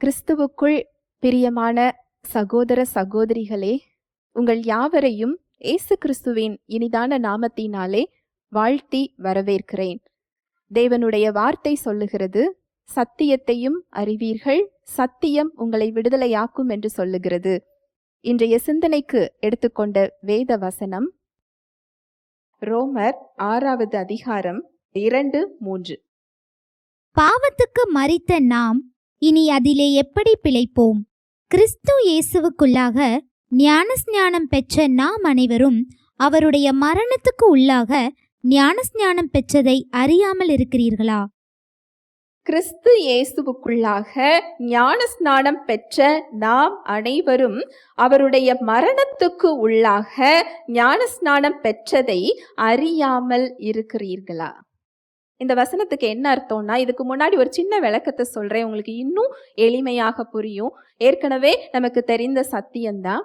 கிறிஸ்துவுக்குள் பிரியமான சகோதர சகோதரிகளே உங்கள் யாவரையும் இயேசு கிறிஸ்துவின் இனிதான நாமத்தினாலே வாழ்த்தி வரவேற்கிறேன். தேவனுடைய வார்த்தை சொல்லுகிறது சத்தியத்தையும் அறிவீர்கள் சத்தியம் உங்களை விடுதலையாக்கும் என்று சொல்லுகிறது. இன்றைய சிந்தனைக்கு எடுத்துக்கொண்ட வேத வசனம் ரோமர் ஆறாவது அதிகாரம் இரண்டு மூன்று. பாவத்துக்கு மறித்த நாம் இனி அதிலே எப்படி பிழைப்போம்? கிறிஸ்து இயேசுவுக்குள்ளாக ஞானஸ்ஞானம் பெற்ற நாம் அனைவரும் அவருடைய மரணத்துக்கு உள்ளாக ஞானஸ்ஞானம் பெற்றதை அறியாமல் இருக்கிறீர்களா? கிறிஸ்து இயேசுவுக்குள்ளாக ஞான ஸ்நானம் பெற்ற நாம் அனைவரும் அவருடைய மரணத்துக்கு உள்ளாக ஞான ஸ்நானம் பெற்றதை அறியாமல் இருக்கிறீர்களா? இந்த வசனத்துக்கு என்ன அர்த்தம்னா இதுக்கு முன்னாடி ஒரு சின்ன விளக்கத்தை சொல்கிறேன் உங்களுக்கு இன்னும் எளிமையாக புரியும். ஏற்கனவே நமக்கு தெரிந்த சத்தியம்தான்.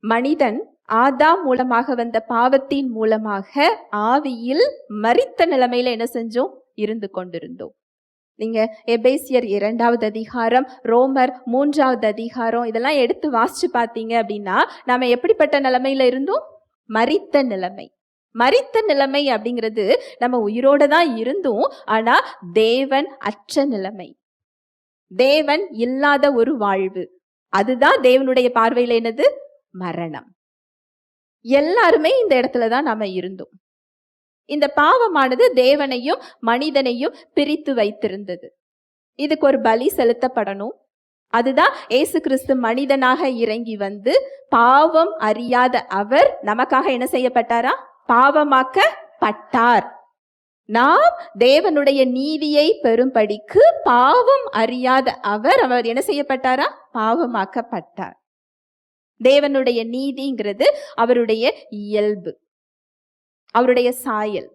மனிதன் ஆதா மூலமாக வந்த பாவத்தின் மூலமாக ஆவியில் மரித்த நிலைமையில என்ன செஞ்சோம்? இருந்து கொண்டிருந்தோம். நீங்க எபேசியர் இரண்டாவது அதிகாரம் ரோமர் மூன்றாவது அதிகாரம் இதெல்லாம் எடுத்து வாசிச்சு பார்த்தீங்க அப்படின்னா நாம எப்படிப்பட்ட நிலைமையில இருந்தோம்? மறித்த நிலைமை. மறித்த நிலைமை அப்படிங்கிறது நம்ம உயிரோட தான் இருந்தோம். ஆனா தேவன் அற்ற நிலைமை. தேவன் இல்லாத ஒரு வாழ்வு. அதுதான் தேவனுடைய பார்வையில என்னது? மரணம். எல்லாருமே இந்த இடத்துல தான் நாம இருந்தோம். இந்த பாவமானது தேவனையும் மனிதனையும் பிரித்து வைத்திருந்தது. இதுக்கு ஒரு பலி செலுத்தப்படணும். அதுதான் ஏசு கிறிஸ்து மனிதனாக இறங்கி வந்து பாவம் அறியாத அவர் நமக்காக என்ன செய்யப்பட்டாரா? பாவமாக்கப்பட்டார். நாம் தேவனுடைய நீதியை பெறும்படிக்கு பாவம் அறியாத அவர் அவர் என்ன செய்யப்பட்டாரா? பாவமாக்கப்பட்டார். தேவனுடைய நீதிங்கிறது அவருடைய இயல்பு அவருடைய சாயல்.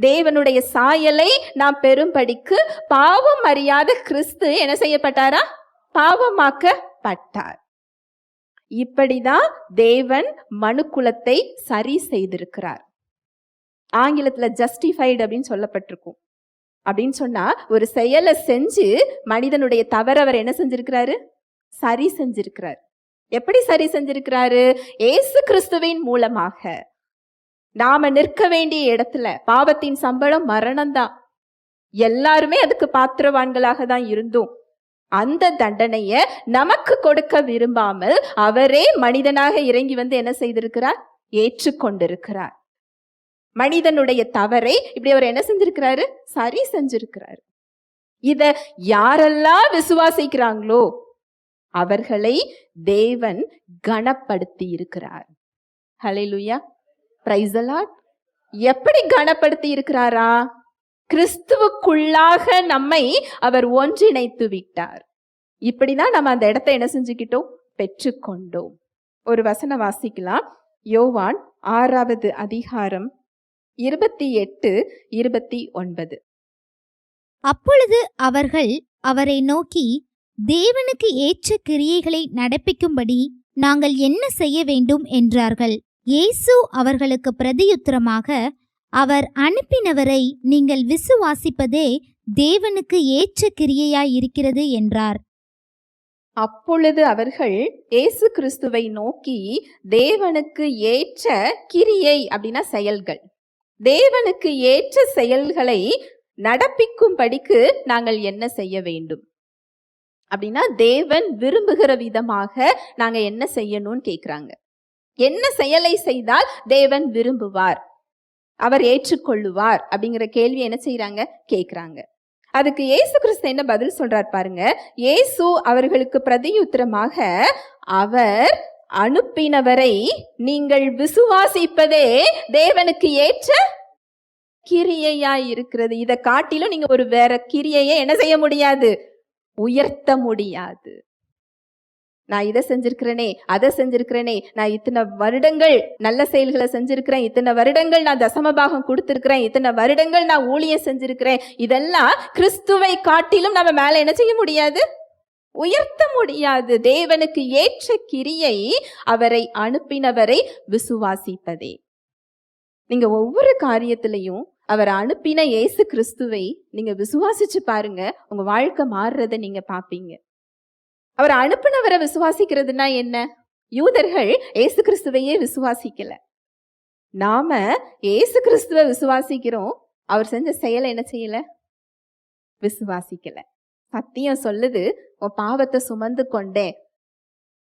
தேவனுடைய சாயலை நாம் பெறும்படிக்கு பாவம் அறியாத கிறிஸ்து என்ன செய்யப்பட்டாரா? பாவமாக்கப்பட்டார். இப்படிதான் தேவன் மனுக்குலத்தை சரி செய்திருக்கிறார். ஆங்கிலத்துல ஜஸ்டிஃபைடு அப்படின்னு சொல்லப்பட்டிருக்கும். அப்படின்னு சொன்னா ஒரு செயலை செஞ்சு மனிதனுடைய தவறு அவர் என்ன செஞ்சிருக்கிறாரு? சரி செஞ்சிருக்கிறார். எப்படி சரி செஞ்சிருக்கிறாரு? ஏசு கிறிஸ்துவின் மூலமாக. நாம நிற்க வேண்டிய இடத்துல பாவத்தின் சம்பளம் மரணம்தான். எல்லாருமே அதுக்கு பாத்திரவான்களாக தான் இருந்தோம். அந்த தண்டனையை நமக்கு கொடுக்க விரும்பாமல் அவரே மனிதனாக இறங்கி வந்து என்ன செய்திருக்கிறார்? ஏற்றுக்கொண்டிருக்கிறார். மனிதனுடைய தவறை இப்படி அவர் என்ன செஞ்சிருக்கிறாரு? சரி செஞ்சிருக்கிறாரு. இத யாரெல்லாம் விசுவாசிக்கிறாங்களோ அவர்களை தேவன் கனப்படுத்தி இருக்கிறார். ஹalleluya பிரைசலாட் எப்படி கனப்படுத்தி இருக்கிறாரா? கிறிஸ்துவுக்குள்ளாக நம்மை அவர் ஒன்றிணைத்து விட்டார். இப்படிதான் நம்ம அந்த இடத்தை என்ன செஞ்சுக்கிட்டோம்? பெற்றுக்கொண்டோம். ஒரு வசனம் வாசிக்கலாம். யோவான் ஆறாவது அதிகாரம் இருபத்தி எட்டு இருபத்தி ஒன்பது. அப்பொழுது அவர்கள் அவரை நோக்கி தேவனுக்கு ஏற்ற கிரியைகளை நடப்பிக்கும்படி நாங்கள் என்ன செய்ய வேண்டும்? என்றார்கள். இயேசு அவர்களுக்கு பிரதியுத்தரமாக அவர் அனுப்பினவரை நீங்கள் விசுவாசிப்பதே தேவனுக்கு ஏற்ற கிரியையாயிருக்கிறது என்றார். அப்பொழுது அவர்கள் இயேசு கிறிஸ்துவை நோக்கி தேவனுக்கு ஏற்ற கிரியை அப்படின்னா செயல்கள். தேவனுக்கு ஏற்ற செயல்களை நடப்பிக்கும்படிக்கு நாங்கள் என்ன செய்ய வேண்டும்? அப்படின்னா தேவன் விரும்புகிற விதமாக நாங்க என்ன செய்யணும்னு கேக்குறாங்க. என்ன செயலை செய்தால் தேவன் விரும்புவார்? அவர் ஏற்றுக்கொள்ளுவார் அப்படிங்கிற கேள்வி என்ன செய்யறாங்க கேட்குறாங்க அதுக்கு இயேசு கிறிஸ்து என்ன பதில் சொல்றார் பாருங்க. இயேசு அவர்களுக்கு பிரதியுத்திரமாக அவர் அனுப்பினவரை நீங்கள் விசுவாசிப்பதே தேவனுக்கு ஏற்ற கிரியையா இருக்கிறது இதை காட்டிலும் நீங்க ஒரு வேற கிரியையை என்ன செய்ய முடியாது? உயர்த்த முடியாது. நான் இதை செஞ்சிருக்கிறேனே அதை செஞ்சிருக்கிறேனே நான் இத்தனை வருடங்கள் நல்ல செயல்களை செஞ்சிருக்கிறேன் இத்தனை வருடங்கள் நான் தசமபாகம் கொடுத்துருக்கிறேன் இத்தனை வருடங்கள் நான் ஊழியம் செஞ்சிருக்கிறேன் இதெல்லாம் கிறிஸ்துவை காட்டிலும் நம்ம மேலே என்ன செய்ய முடியாது? உயர்த்த முடியாது. தேவனுக்கு ஏற்ற கிரியை அவரை அனுப்பினவரை விசுவாசிப்பதே. நீங்க ஒவ்வொரு காரியத்திலையும் அவர் அனுப்பின இயேசு கிறிஸ்துவை நீங்க விசுவாசிச்சு பாருங்க உங்க வாழ்க்கை மாறுறதை நீங்க பாப்பீங்க அவர் அனுப்புனவரை விசுவாசிக்கிறதுனா என்ன? யூதர்கள் ஏசு கிறிஸ்துவையே விசுவாசிக்கல. நாம ஏசு கிறிஸ்துவை விசுவாசிக்கிறோம் அவர் செஞ்ச செயலை என்ன செய்யல? விசுவாசிக்கல. சத்தியம் சொல்லுது உன் பாவத்தை சுமந்து கொண்டேன்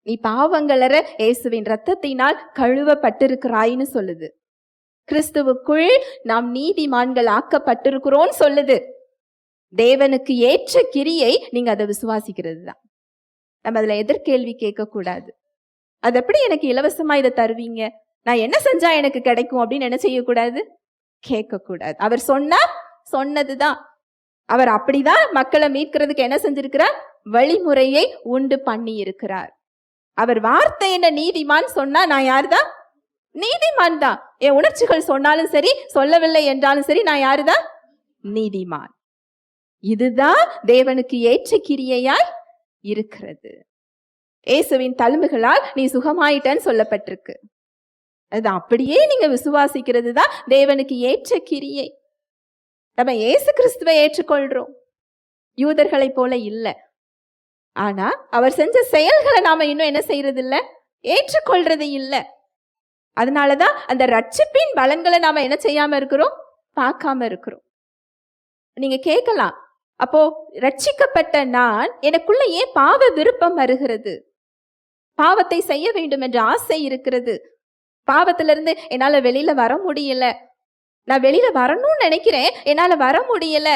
நீ பாவங்களற இயேசுவின் ரத்தத்தினால் கழுவப்பட்டிருக்கிறாயின்னு சொல்லுது. கிறிஸ்துவுக்குள் நாம் நீதிமான்கள் ஆக்கப்பட்டிருக்கிறோம் சொல்லுது. தேவனுக்கு ஏற்ற கிரியை நீங்க அதை விசுவாசிக்கிறது தான் நம்ம அதில் எதிர்கேள்வி கேட்கக்கூடாது. அது எப்படி எனக்கு இலவசமாக இதை தருவீங்க? நான் என்ன செஞ்சால் எனக்கு கிடைக்கும்? அப்படின்னு என்ன செய்யக்கூடாது? கேட்கக்கூடாது. அவர் சொன்னால் சொன்னது தான் அவர் அப்படிதான் மக்களை மீட்கிறதுக்கு என்ன செஞ்சிருக்கிறார்? வழிமுறையை உண்டு பண்ணி இருக்கிறார் அவர் வார்த்தை என்ன நீதிமான் சொன்னா நான் யாருதான் நீதிமான் தான் என் உணர்ச்சிகள் சொன்னாலும் சரி சொல்லவில்லை என்றாலும் சரி நான் யாரு தான் நீதிமான். இதுதான் தேவனுக்கு ஏற்ற கிரியையாய் இருக்கிறது. இயேசுவின் தழும்புகளால் நீ சுகமாயிட்டன்னு சொல்லப்பட்டிருக்கு. அது அப்படியே நீங்க விசுவாசிக்கிறது தான் தேவனுக்கு ஏற்ற கிரியை. நம்ம இயேசு கிறிஸ்துவை ஏற்றுக்கொள்றோம். யூதர்களை போல இல்லை. ஆனா அவர் செஞ்ச செயல்களை நாம இன்னும் என்ன செய்யறது இல்ல ஏற்றுக்கொள்றது இல்ல. அதனாலதான் அந்த ரட்சிப்பின் பலன்களை நாம என்ன செய்யாம இருக்கிறோம்? பார்க்காம இருக்கிறோம். நீங்க கேட்கலாம் அப்போ ரட்சிக்கப்பட்ட நான் எனக்குள்ள ஏன் பாவ விருப்பம் வருகிறது? பாவத்தை செய்ய வேண்டும் என்ற ஆசை இருக்கிறது. பாவத்திலிருந்து என்னால வெளியில வர முடியல. நான் வெளியில வரணும்னு நினைக்கிறேன் என்னால வர முடியல.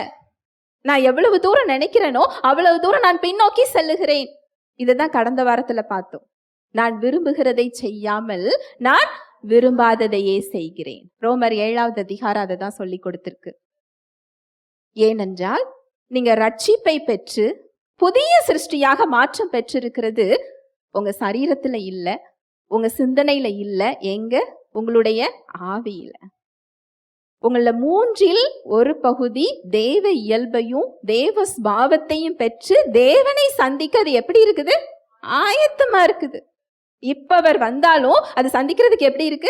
நான் எவ்வளவு தூரம் நினைக்கிறேனோ அவ்வளவு தூரம் நான் பின்னோக்கி செல்லுகிறேன். இதுதான் கடந்த வாரத்துல பார்த்தோம். நான் விரும்புகிறதை செய்யாமல் நான் விரும்பாததையே செய்கிறேன். ரோமர் ஏழாவது அதிகாரம் அதை தான் சொல்லி கொடுத்திருக்கு. ஏனென்றால் நீங்க ரட்சிப்பை பெற்று புதிய சிருஷ்டியாக மாற்றம் பெற்றிருக்கிறது. உங்க சரீரத்துல இல்ல உங்க சிந்தனையில இல்ல எங்க? உங்களுடைய ஆவியில. உங்கள மூன்றில் ஒரு பகுதி தேவ இயல்பையும் தேவ ஸ்பாவத்தையும் பெற்று தேவனை சந்திக்க அது எப்படி இருக்குது? ஆயத்தமா இருக்குது. இப்பவர் வந்தாலும் அது சந்திக்கிறதுக்கு எப்படி இருக்கு?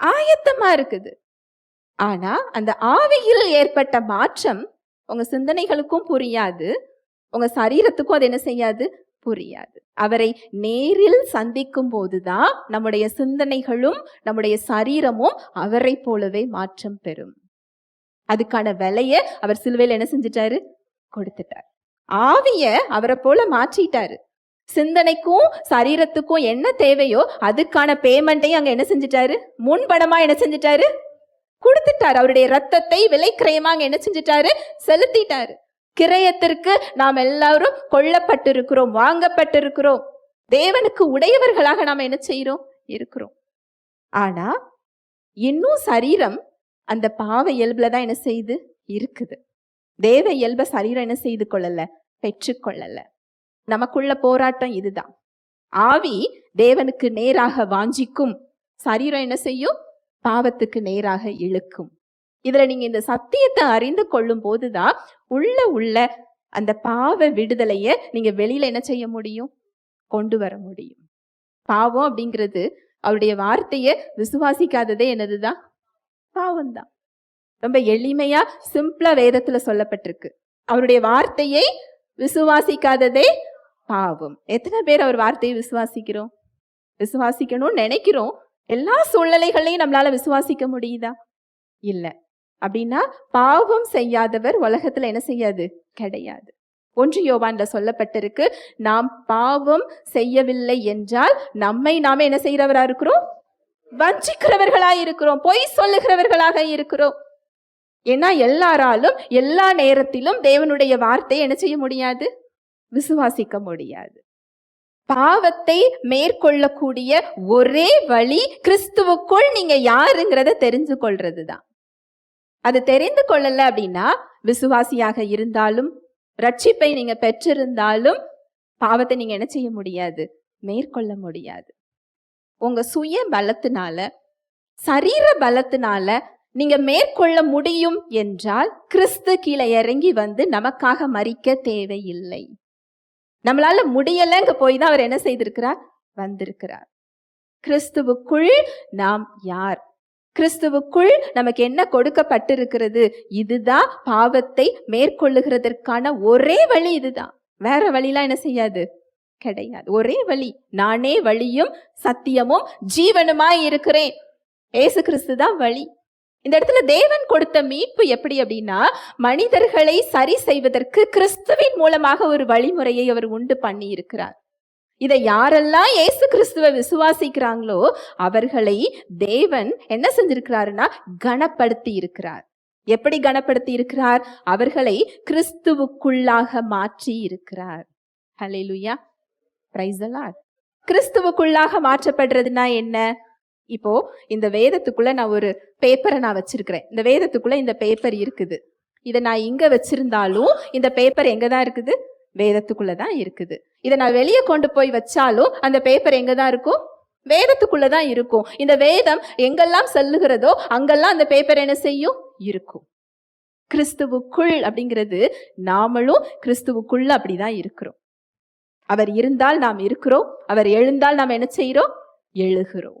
ஆயத்தமா இருக்குது. ஆனா அந்த ஆவியில் ஏற்பட்ட மாற்றம் உங்கள் சிந்தனைகளுக்கும் புரியாது. உங்கள் சரீரத்துக்கும் அது என்ன செய்யாது? புரியாது. அவரை நேரில் சந்திக்கும் போதுதான் நம்முடைய சிந்தனைகளும் நம்முடைய சரீரமும் அவரை போலவே மாற்றம் பெறும். அதுக்கான விலைய அவர் சிலுவையில் என்ன செஞ்சிட்டாரு? கொடுத்துட்டார். ஆவிய அவரை போல மாற்றிட்டாரு. சிந்தனைக்கும் சரீரத்துக்கும் என்ன தேவையோ அதுக்கான பேமெண்ட்டையும் அங்க என்ன செஞ்சிட்டாரு? முன்படமா என்ன செஞ்சிட்டாரு? கொடுத்துட்டாரு. அவருடைய ரத்தத்தை விலை கிரயமாக என்ன செஞ்சிட்டாரு? செலுத்திட்டாரு. கிரயத்திற்கு நாம் எல்லாரும் கொல்லப்பட்டிருக்கிறோம் வாங்கப்பட்டிருக்கிறோம். தேவனுக்கு உடையவர்களாக நாம் என்ன செய்யறோம் இருக்கிறோம். ஆனா இன்னும் சரீரம் அந்த பாவ இயல்புல தான் என்ன செய்யுது இருக்குது. தேவ இயல்ப சரீரம் என்ன செய்து கொள்ளல? பெற்றுக்கொள்ளல. நமக்குள்ள போராட்டம் இதுதான். ஆவி தேவனுக்கு நேராக வாஞ்சிக்கும். சரீரம் என்ன செய்யும்? பாவத்துக்கு நேராக இழுக்கும். இதுல நீங்க இந்த சத்தியத்தை அறிந்து கொள்ளும் போதுதான் உள்ள உள்ள அந்த பாவ விடுதலைய நீங்க வெளியில என்ன செய்ய முடியும்? கொண்டு வர முடியும். பாவம் அப்படிங்கிறது அவருடைய வார்த்தையை விசுவாசிக்காததே என்னதுதான்? பாவம்தான். ரொம்ப எளிமையா சிம்பிளா வேதத்துல சொல்லப்பட்டிருக்கு. அவருடைய வார்த்தையை விசுவாசிக்காததே பாவம். எத்தனை பேர் அவர் வார்த்தையை விசுவாசிக்கிறோம்? விசுவாசிக்கணும்னு நினைக்கிறோம். எல்லா சூழ்நிலைகளையும் நம்மளால விசுவாசிக்க முடியுதா? இல்ல. அப்படின்னா பாவம் செய்யாதவர் உலகத்துல என்ன செய்யாது? கிடையாது. ஒன்று யோவான்ல சொல்லப்பட்டிருக்கு நாம் பாவம் செய்யவில்லை என்றால் நம்மை நாம என்ன செய்யறவரா இருக்கிறோம்? வஞ்சிக்கிறவர்களா இருக்கிறோம் பொய் சொல்லுகிறவர்களாக இருக்கிறோம். ஏன்னா எல்லாராலும் எல்லா நேரத்திலும் தேவனுடைய வார்த்தையை என்ன செய்ய முடியாது? விசுவாசிக்க முடியாது. பாவத்தை மேற்கொள்ளக்கூடிய ஒரே வழி கிறிஸ்துவுக்குள் நீங்க யாருங்கிறத தெரிஞ்சு கொள்றது தான் அது தெரிந்து கொள்ளல அப்படின்னா விசுவாசியாக இருந்தாலும் ரட்சிப்பை நீங்க பெற்றிருந்தாலும் பாவத்தை நீங்க என்ன செய்ய முடியாது? மேற்கொள்ள முடியாது. உங்க சுய பலத்தினால சரீர பலத்தினால நீங்க மேற்கொள்ள முடியும் என்றால் கிறிஸ்து கீழே இறங்கி வந்து நமக்காக மறிக்க தேவையில்லை. நம்மளால முடியலைங்க போய் தான் அவர் என்ன செய்திருக்கிறார்? வந்திருக்கிறார். கிறிஸ்துவுக்குள் நாம் யார்? கிறிஸ்துவுக்குள் நமக்கு என்ன கொடுக்கப்பட்டிருக்கிறது? இதுதான் பாவத்தை மேற்கொள்ளுகிறதற்கான ஒரே வழி இதுதான். வேற வழிலாம் என்ன செய்யாது? கிடையாது. ஒரே வழி. நானே வழியும் சத்தியமும் ஜீவனுமாய் இருக்கிறேன். ஏசு கிறிஸ்து தான் வழி. இந்த இடத்துல தேவன் கொடுத்த மீட்பு எப்படி அப்படின்னா மனிதர்களை சரி செய்வதற்கு கிறிஸ்துவின் மூலமாக ஒரு வழிமுறையை அவர் உண்டு பண்ணி இருக்கிறார் இதை யாரெல்லாம் இயேசு கிறிஸ்துவை விசுவாசிக்கிறாங்களோ அவர்களை தேவன் என்ன செஞ்சிருக்கிறாருன்னா கனப்படுத்தி இருக்கிறார் எப்படி கனப்படுத்தி இருக்கிறார் அவர்களை கிறிஸ்துவுக்குள்ளாக மாற்றி இருக்கிறார் ஹalleluya பிரைஸ் கிறிஸ்துவுக்குள்ளாக மாற்றப்படுறதுனா என்ன? இப்போ இந்த வேதத்துக்குள்ள நான் ஒரு பேப்பரை நான் வச்சிருக்கிறேன். இந்த வேதத்துக்குள்ள இந்த பேப்பர் இருக்குது. இதை நான் இங்க வச்சிருந்தாலும் இந்த பேப்பர் எங்க தான் இருக்குது? வேதத்துக்குள்ள தான் இருக்குது. இதை நான் வெளியே கொண்டு போய் வச்சாலும் அந்த பேப்பர் எங்க தான் இருக்கும்? வேதத்துக்குள்ள தான் இருக்கும். இந்த வேதம் எங்கெல்லாம் செல்லுகிறதோ அங்கெல்லாம் அந்த பேப்பர் என்ன செய்யும்? இருக்கும். கிறிஸ்துவுக்குள் அப்படிங்கிறது நாமளும் கிறிஸ்துவுக்குள்ள அப்படிதான் இருக்கிறோம். அவர் இருந்தால் நாம் இருக்கிறோம். அவர் எழுந்தால் நாம் என்ன செய்கிறோம்? எழுகிறோம்.